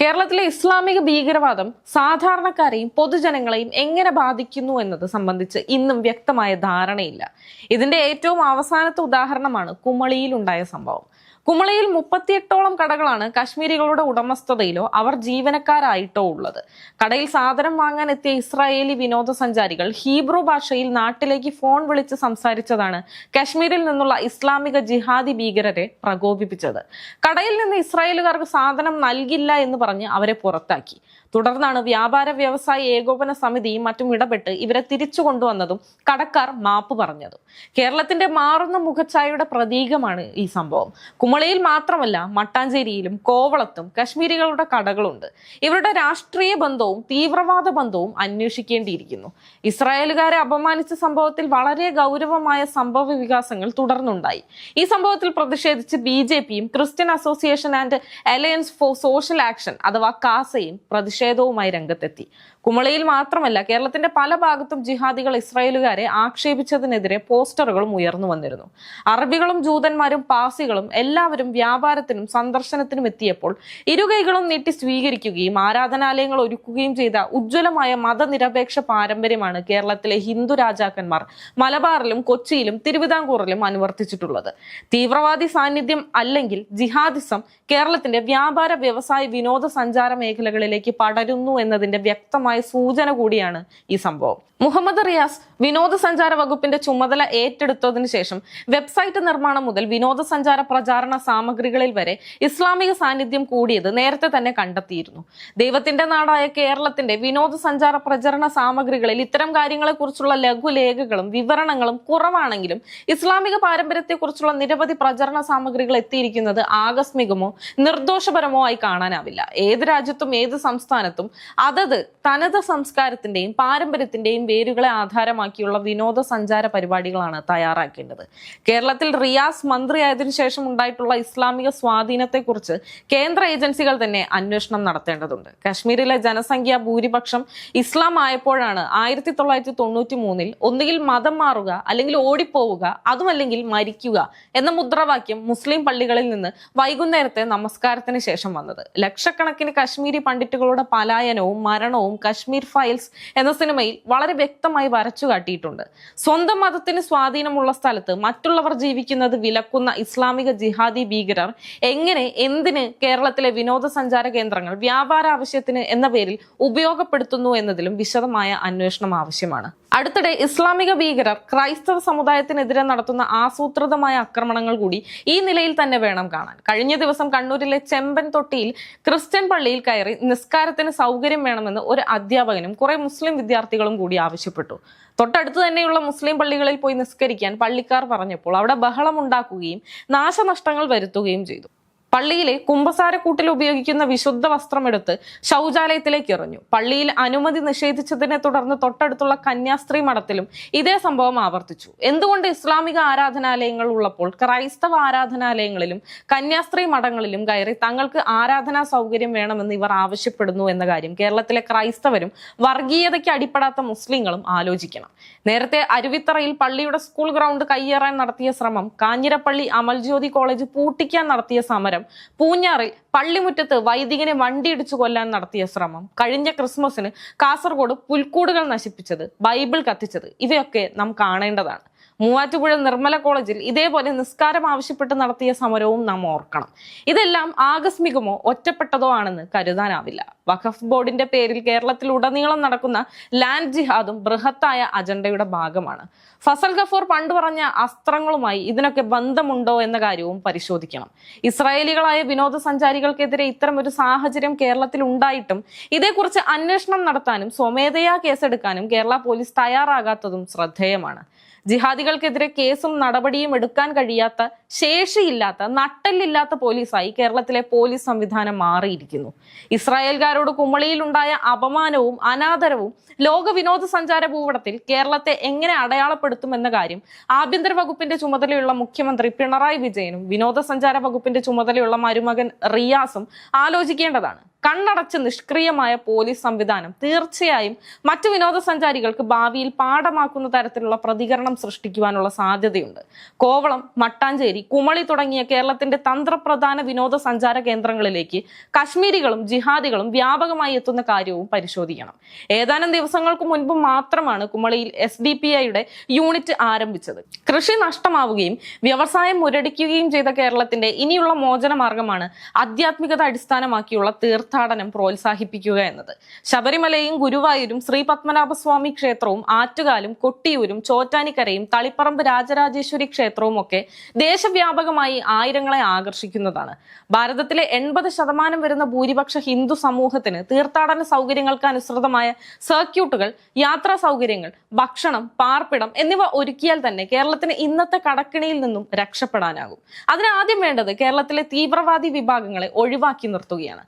കേരളത്തിലെ ഇസ്ലാമിക ഭീകരവാദം സാധാരണക്കാരെയും പൊതുജനങ്ങളെയും എങ്ങനെ ബാധിക്കുന്നു എന്നത് സംബന്ധിച്ച് ഇന്നും വ്യക്തമായ ധാരണയില്ല. ഇതിന്റെ ഏറ്റവും അവസാനത്തെ ഉദാഹരണമാണ് കുമളിയിലുണ്ടായ സംഭവം. കുമളിയിൽ മുപ്പത്തിയെട്ടോളം കടകളാണ് കശ്മീരികളുടെ ഉടമസ്ഥതയിലോ അവർ ജീവനക്കാരായിട്ടോ ഉള്ളത്. കടയിൽ സാധനം വാങ്ങാൻ എത്തിയ ഇസ്രായേലി വിനോദസഞ്ചാരികൾ ഹീബ്രു ഭാഷയിൽ നാട്ടിലേക്ക് ഫോൺ വിളിച്ച് സംസാരിച്ചതാണ് കശ്മീരിൽ നിന്നുള്ള ഇസ്ലാമിക ജിഹാദി ഭീകരരെ പ്രകോപിപ്പിച്ചത്. കടയിൽ നിന്ന് ഇസ്രായേലുകാർക്ക് സാധനം നൽകില്ല എന്ന് പറഞ്ഞ് അവരെ പുറത്താക്കി. തുടർന്നാണ് വ്യാപാര വ്യവസായ ഏകോപന സമിതിയും മറ്റും ഇടപെട്ട് ഇവരെ തിരിച്ചു കൊണ്ടുവന്നതും കടക്കാർ മാപ്പ് പറഞ്ഞതും. കേരളത്തിന്റെ മാറുന്ന മുഖച്ഛായയുടെ പ്രതീകമാണ് ഈ സംഭവം. കുമളിയിൽ മാത്രമല്ല മട്ടാഞ്ചേരിയിലും കോവളത്തും കശ്മീരികളുടെ കടകളുണ്ട്. ഇവരുടെ രാഷ്ട്രീയ ബന്ധവും തീവ്രവാദ ബന്ധവും അന്വേഷിക്കേണ്ടിയിരിക്കുന്നു. ഇസ്രായേലുകാരെ അപമാനിച്ച സംഭവത്തിൽ വളരെ ഗൗരവമായ സംഭവ വികാസങ്ങൾ തുടർന്നുണ്ടായി. ഈ സംഭവത്തിൽ പ്രതിഷേധിച്ച് ബി ജെ പിയും Christian association and alliance for social action അഥവാ കാസയും പ്രതിഷേധവുമായി രംഗത്തെത്തി. കുമളയിൽ മാത്രമല്ല കേരളത്തിന്റെ പല ഭാഗത്തും ജിഹാദികൾ ഇസ്രായേലുകാരെ ആക്ഷേപിച്ചതിനെതിരെ പോസ്റ്ററുകളും ഉയർന്നു വന്നിരുന്നു. അറബികളും ജൂതന്മാരും പാസികളും എല്ലാവരും വ്യാപാരത്തിനും സന്ദർശനത്തിനും എത്തിയപ്പോൾ ഇരുകൈകളും നീട്ടി സ്വീകരിക്കുകയും ആരാധനാലയങ്ങൾ ഒരുക്കുകയും ചെയ്ത ഉജ്ജ്വലമായ മതനിരപേക്ഷ പാരമ്പര്യമാണ് കേരളത്തിലെ ഹിന്ദു രാജാക്കന്മാർ മലബാറിലും കൊച്ചിയിലും തിരുവിതാംകൂറിലും അനുവർത്തിച്ചിട്ടുള്ളത്. തീവ്രവാദി സാന്നിധ്യം അല്ലെങ്കിൽ ജിഹാദിസം കേരളത്തിന്റെ വ്യാപാര വ്യവസായ വിനോദ സഞ്ചാര മേഖലകളിലേക്ക് പടരുന്നു എന്നതിന്റെ വ്യക്തമായ സൂചന കൂടിയാണ് ഈ സംഭവം. മുഹമ്മദ് റിയാസ് വിനോദസഞ്ചാര വകുപ്പിന്റെ ചുമതല ഏറ്റെടുത്തതിനു ശേഷം വെബ്സൈറ്റ് നിർമ്മാണം മുതൽ വിനോദസഞ്ചാര പ്രചാരണ സാമഗ്രികളിൽ വരെ ഇസ്ലാമിക സാന്നിധ്യം കൂടിയത് നേരത്തെ തന്നെ കണ്ടെത്തിയിരുന്നു. ദൈവത്തിന്റെ നാടായ കേരളത്തിന്റെ വിനോദസഞ്ചാര പ്രചരണ സാമഗ്രികളിൽ ഇത്തരം കാര്യങ്ങളെക്കുറിച്ചുള്ള ലഘുലേഖകളും വിവരണങ്ങളും കുറവാണെങ്കിലും ഇസ്ലാമിക പാരമ്പര്യത്തെക്കുറിച്ചുള്ള നിരവധി പ്രചരണ സാമഗ്രികൾ എത്തിയിരിക്കുന്നത് ആകസ്മികമോ നിർദോഷപരമോ ആയി കാണാനാവില്ല. ഏത് രാജ്യത്തും ഏത് സംസ്ഥാനത്തും അതത് തനത് സംസ്കാരത്തിന്റെയും പാരമ്പര്യത്തിന്റെയും വേരുകളെ ആധാരമാക്കിയുള്ള വിനോദസഞ്ചാര പരിപാടികളാണ് തയ്യാറാക്കേണ്ടത്. കേരളത്തിൽ റിയാസ് മന്ത്രിയായതിനു ശേഷം ഉണ്ടായിട്ടുള്ള ഇസ്ലാമിക സ്വാധീനത്തെക്കുറിച്ച് കേന്ദ്ര ഏജൻസികൾ തന്നെ അന്വേഷണം നടത്തേണ്ടതുണ്ട്. കശ്മീരിലെ ജനസംഖ്യ ഭൂരിപക്ഷം ഇസ്ലാം ആയപ്പോഴാണ് ആയിരത്തി തൊള്ളായിരത്തി തൊണ്ണൂറ്റി മൂന്നിൽ ഒന്നുകിൽ മതം മാറുക അല്ലെങ്കിൽ ഓടിപ്പോവുക അതുമല്ലെങ്കിൽ മരിക്കുക എന്ന മുദ്രാവാക്യം മുസ്ലിം പള്ളികളിൽ നിന്ന് വൈകുന്നേരത്തെ നമസ്കാരത്തിന് ശേഷം വന്നത്. ലക്ഷക്കണക്കിന് കശ്മീരി പണ്ഡിറ്റുകളുടെ പലായനവും മരണവും കശ്മീർ ഫയൽസ് എന്ന സിനിമയിൽ വളരെ വ്യക്തമായി വരച്ചു കാട്ടിയിട്ടുണ്ട്. സ്വന്തം മതത്തിന് സ്വാധീനമുള്ള സ്ഥലത്ത് മറ്റുള്ളവർ ജീവിക്കുന്നത് വിലക്കുന്ന ഇസ്ലാമിക ജിഹാദി ഭീകരർ എങ്ങനെ എന്തിന് കേരളത്തിലെ വിനോദസഞ്ചാര കേന്ദ്രങ്ങൾ വ്യാപാര ആവശ്യത്തിന് എന്ന പേരിൽ ഉപയോഗപ്പെടുത്തുന്നു എന്നതിലും വിശദമായ അന്വേഷണം ആവശ്യമാണ്. അടുത്തിടെ ഇസ്ലാമിക ഭീകരർ ക്രൈസ്തവ സമുദായത്തിനെതിരെ നടത്തുന്ന ആസൂത്രിതമായ ആക്രമണങ്ങൾ കൂടി ഈ നിലയിൽ തന്നെ വേണം കാണാൻ. കഴിഞ്ഞ ദിവസം കണ്ണൂരിലെ ചെമ്പൻ തൊട്ടിയിൽ ക്രിസ്ത്യൻ പള്ളിയിൽ കയറി നിസ്കാരത്തിന് സൗകര്യം വേണമെന്ന് ഒരു അധ്യാപകനും കുറെ മുസ്ലിം വിദ്യാർത്ഥികളും കൂടി ആവശ്യപ്പെട്ടു. തൊട്ടടുത്ത് തന്നെയുള്ള മുസ്ലിം പള്ളികളിൽ പോയി നിസ്കരിക്കാൻ പള്ളിക്കാർ പറഞ്ഞപ്പോൾ അവിടെ ബഹളം ഉണ്ടാക്കുകയും നാശനഷ്ടങ്ങൾ വരുത്തുകയും ചെയ്തു. പള്ളിയിലെ കുമ്പസാരക്കൂട്ടിൽ ഉപയോഗിക്കുന്ന വിശുദ്ധ വസ്ത്രമെടുത്ത് ശൗചാലയത്തിലേക്ക് എറിഞ്ഞു. പള്ളിയിൽ അനുമതി നിഷേധിച്ചതിനെ തുടർന്ന് തൊട്ടടുത്തുള്ള കന്യാസ്ത്രീ മഠത്തിലും ഇതേ സംഭവം ആവർത്തിച്ചു. എന്തുകൊണ്ട് ഇസ്ലാമിക ആരാധനാലയങ്ങൾ ഉള്ളപ്പോൾ ക്രൈസ്തവ ആരാധനാലയങ്ങളിലും കന്യാസ്ത്രീ മഠങ്ങളിലും കയറി തങ്ങൾക്ക് ആരാധനാ സൗകര്യം വേണമെന്ന് ഇവർ ആവശ്യപ്പെടുന്നു എന്ന കാര്യം കേരളത്തിലെ ക്രൈസ്തവരും വർഗീയതയ്ക്ക് അടിപ്പെടാത്ത മുസ്ലിങ്ങളും ആലോചിക്കണം. നേരത്തെ അരുവിത്തറയിൽ പള്ളിയുടെ സ്കൂൾ ഗ്രൗണ്ട് കയ്യേറാൻ നടത്തിയ ശ്രമം കാഞ്ഞിരപ്പള്ളി അമൽജ്യോതി കോളേജ് പൂട്ടിക്കാൻ നടത്തിയ സമരം പൂഞ്ഞാറിൽ പള്ളിമുറ്റത്ത് വൈദികനെ വണ്ടിയിടിച്ചു കൊല്ലാൻ നടത്തിയ ശ്രമം. കഴിഞ്ഞ ക്രിസ്മസിന് കാസർഗോഡ് പുൽക്കൂടുകൾ നശിപ്പിച്ചത് ബൈബിൾ കത്തിച്ചത്. ഇവയൊക്കെ നാം കാണേണ്ടതാണ്. മൂവാറ്റുപുഴ നിർമ്മല കോളേജിൽ ഇതേപോലെ നിസ്കാരം ആവശ്യപ്പെട്ട് നടത്തിയ സമരവും നാം ഓർക്കണം. ഇതെല്ലാം ആകസ്മികമോ ഒറ്റപ്പെട്ടതോ ആണെന്ന് കരുതാനാവില്ല. വഖഫ് ബോർഡിന്റെ പേരിൽ കേരളത്തിൽ ഉടനീളം നടക്കുന്ന ലാൻഡ് ജിഹാദും ബൃഹത്തായ അജണ്ടയുടെ ഭാഗമാണ്. ഫസൽ ഗഫൂർ പണ്ട് പറഞ്ഞ അസ്ത്രങ്ങളുമായി ഇതിനൊക്കെ ബന്ധമുണ്ടോ എന്ന കാര്യവും പരിശോധിക്കണം. ഇസ്രായേലികളായ വിനോദസഞ്ചാരികൾക്കെതിരെ ഇത്തരം ഒരു സാഹചര്യം കേരളത്തിൽ ഉണ്ടായിട്ടും ഇതേക്കുറിച്ച് അന്വേഷണം നടത്താനും സ്വമേധയാ കേസെടുക്കാനും കേരള പോലീസ് തയ്യാറാകാത്തതും ശ്രദ്ധേയമാണ്. ജിഹാദികൾക്കെതിരെ കേസും നടപടിയും എടുക്കാൻ കഴിയാത്ത ശേഷിയില്ലാത്ത നട്ടല്ലില്ലാത്ത പോലീസായി കേരളത്തിലെ പോലീസ് സംവിധാനം മാറിയിരിക്കുന്നു. ഇസ്രായേൽക്കാരോട് കുമളിയിലുണ്ടായ അപമാനവും അനാദരവും ലോക വിനോദസഞ്ചാര ഭൂപടത്തിൽ കേരളത്തെ എങ്ങനെ അടയാളപ്പെടുത്തുമെന്ന കാര്യം ആഭ്യന്തര വകുപ്പിന്റെ ചുമതലയുള്ള മുഖ്യമന്ത്രി പിണറായി വിജയനും വിനോദസഞ്ചാര വകുപ്പിന്റെ ചുമതലയുള്ള മരുമകൻ റിയാസും ആലോചിക്കേണ്ടതാണ്. കണ്ണടച്ച് നിഷ്ക്രിയമായ പോലീസ് സംവിധാനം തീർച്ചയായും മറ്റു വിനോദസഞ്ചാരികൾക്ക് ഭാവിയിൽ പാഠമാക്കുന്ന തരത്തിലുള്ള പ്രതികരണം സൃഷ്ടിക്കുവാനുള്ള സാധ്യതയുണ്ട്. കോവളം മട്ടാഞ്ചേരി കുമളി തുടങ്ങിയ കേരളത്തിന്റെ തന്ത്രപ്രധാന വിനോദസഞ്ചാര കേന്ദ്രങ്ങളിലേക്ക് കശ്മീരികളും ജിഹാദികളും വ്യാപകമായി എത്തുന്ന കാര്യവും പരിശോധിക്കണം. ഏതാനും ദിവസങ്ങൾക്ക് മുൻപ് മാത്രമാണ് കുമളിയിൽ എസ് ഡി പി ഐയുടെ യൂണിറ്റ് ആരംഭിച്ചത്. കൃഷി നഷ്ടമാവുകയും വ്യവസായം മുരടിക്കുകയും ചെയ്ത കേരളത്തിന്റെ ഇനിയുള്ള മോചന മാർഗമാണ് ആധ്യാത്മികത അടിസ്ഥാനമാക്കിയുള്ള തീർത്ഥാടനം പ്രോത്സാഹിപ്പിക്കുക എന്നത്. ശബരിമലയും ഗുരുവായൂരും ശ്രീ പത്മനാഭസ്വാമി ക്ഷേത്രവും ആറ്റുകാലും കൊട്ടിയൂരും ചോറ്റാനിക്കരയും തളിപ്പറമ്പ് രാജരാജേശ്വരി ക്ഷേത്രവും ഒക്കെ ദേശവ്യാപകമായി ആയിരങ്ങളെ ആകർഷിക്കുന്നതാണ്. ഭാരതത്തിലെ എൺപത് ശതമാനം വരുന്ന ഭൂരിപക്ഷ ഹിന്ദു സമൂഹത്തിന് തീർത്ഥാടന സൗകര്യങ്ങൾക്ക് അനുസൃതമായ സർക്യൂട്ടുകൾ യാത്രാ സൗകര്യങ്ങൾ ഭക്ഷണം പാർപ്പിടം എന്നിവ ഒരുക്കിയാൽ തന്നെ കേരളത്തിന് ഇന്നത്തെ കടക്കിണിയിൽ നിന്നും രക്ഷപ്പെടാനാകും. അതിനാദ്യം വേണ്ടത് കേരളത്തിലെ തീവ്രവാദി വിഭാഗങ്ങളെ ഒഴിവാക്കി നിർത്തുകയാണ്.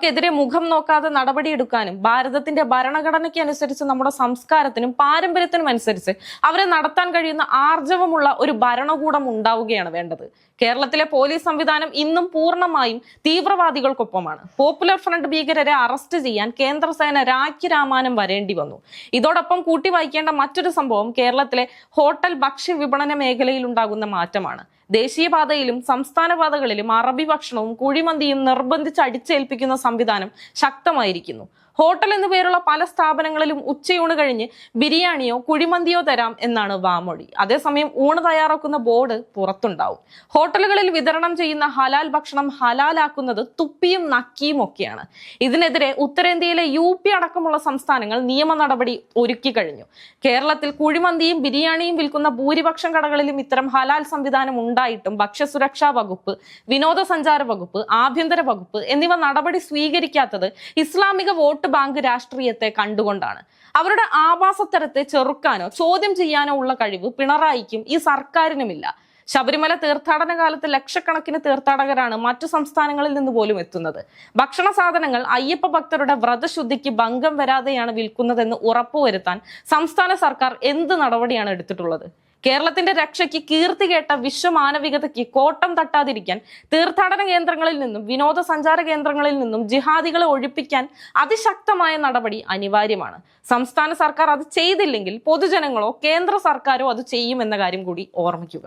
അവർക്കെതിരെ മുഖം നോക്കാതെ നടപടിയെടുക്കാനും ഭാരതത്തിന്റെ ഭരണഘടനയ്ക്ക് അനുസരിച്ച് നമ്മുടെ സംസ്കാരത്തിനും പാരമ്പര്യത്തിനും അനുസരിച്ച് അവരെ നടത്താൻ കഴിയുന്ന ആർജവമുള്ള ഒരു ഭരണകൂടം ഉണ്ടാവുകയാണ് വേണ്ടത്. കേരളത്തിലെ പോലീസ് സംവിധാനം ഇന്നും പൂർണമായും തീവ്രവാദികൾക്കൊപ്പമാണ്. പോപ്പുലർ ഫ്രണ്ട് ഭീകരരെ അറസ്റ്റ് ചെയ്യാൻ കേന്ദ്രസേന രാഖ്യരാമാനം വരേണ്ടി വന്നു. ഇതോടൊപ്പം കൂട്ടി വായിക്കേണ്ട മറ്റൊരു സംഭവം കേരളത്തിലെ ഹോട്ടൽ ഭക്ഷ്യ വിപണന മേഖലയിൽ ഉണ്ടാകുന്ന മാറ്റമാണ്. ദേശീയപാതയിലും സംസ്ഥാന പാതകളിലും അറബി ഭക്ഷണവും കുഴിമന്തിയും നിർബന്ധിച്ച് അടിച്ചേൽപ്പിക്കുന്ന സംവിധാനം ശക്തമായിരിക്കുന്നു. ഹോട്ടൽ എന്നു പേരുള്ള പല സ്ഥാപനങ്ങളിലും ഉച്ചയൂണ് കഴിഞ്ഞ് ബിരിയാണിയോ കുഴിമന്തിയോ തരാം എന്നാണ് വാമൊഴി. അതേസമയം ഊണ് തയ്യാറാക്കുന്ന ബോർഡ് പുറത്തുണ്ടാവും. ഹോട്ടലുകളിൽ വിതരണം ചെയ്യുന്ന ഹലാൽ ഭക്ഷണം ഹലാലാക്കുന്നത് തുപ്പിയും നക്കിയും ഒക്കെയാണ്. ഇതിനെതിരെ ഉത്തരേന്ത്യയിലെ യു പി അടക്കമുള്ള സംസ്ഥാനങ്ങൾ നിയമ നടപടി ഒരുക്കി കഴിഞ്ഞു. കേരളത്തിൽ കുഴിമന്തിയും ബിരിയാണിയും വിൽക്കുന്ന ഭൂരിപക്ഷം കടകളിലും ഇത്തരം ഹലാൽ സംവിധാനം ഉണ്ടായിട്ടും ഭക്ഷ്യസുരക്ഷാ വകുപ്പ് വിനോദസഞ്ചാര വകുപ്പ് ആഭ്യന്തര വകുപ്പ് എന്നിവ നടപടി സ്വീകരിക്കാത്തത് ഇസ്ലാമിക വോട്ട് ബാങ്ക് രാഷ്ട്രീയത്തെ കണ്ടുകൊണ്ടാണ്. അവരുടെ ആവാസത്തരത്തെ ചെറുക്കാനോ ചോദ്യം ചെയ്യാനോ ഉള്ള കഴിവ് പിണറായിക്കും ഈ സർക്കാരിനുമില്ല. ശബരിമല തീർത്ഥാടന കാലത്ത് ലക്ഷക്കണക്കിന് തീർത്ഥാടകരാണ് മറ്റു സംസ്ഥാനങ്ങളിൽ നിന്ന് പോലും എത്തുന്നത്. ഭക്ഷണ സാധനങ്ങൾ അയ്യപ്പ ഭക്തരുടെ വ്രതശുദ്ധിക്ക് ഭംഗം വരാതെയാണ് വിൽക്കുന്നതെന്ന് ഉറപ്പുവരുത്താൻ സംസ്ഥാന സർക്കാർ എന്ത് നടപടിയാണ് എടുത്തിട്ടുള്ളത്? കേരളത്തിന്റെ രക്ഷയ്ക്ക് കീർത്തി കേട്ട വിശ്വമാനവികതയ്ക്ക് കോട്ടം തട്ടാതിരിക്കാൻ തീർത്ഥാടന കേന്ദ്രങ്ങളിൽ നിന്നും വിനോദസഞ്ചാര കേന്ദ്രങ്ങളിൽ നിന്നും ജിഹാദികളെ ഒഴിപ്പിക്കാൻ അതിശക്തമായ നടപടി അനിവാര്യമാണ്. സംസ്ഥാന സർക്കാർ അത് ചെയ്തില്ലെങ്കിൽ പൊതുജനങ്ങളോ കേന്ദ്ര സർക്കാരോ അത് ചെയ്യുമെന്ന കാര്യം കൂടി ഓർമ്മിക്കുക.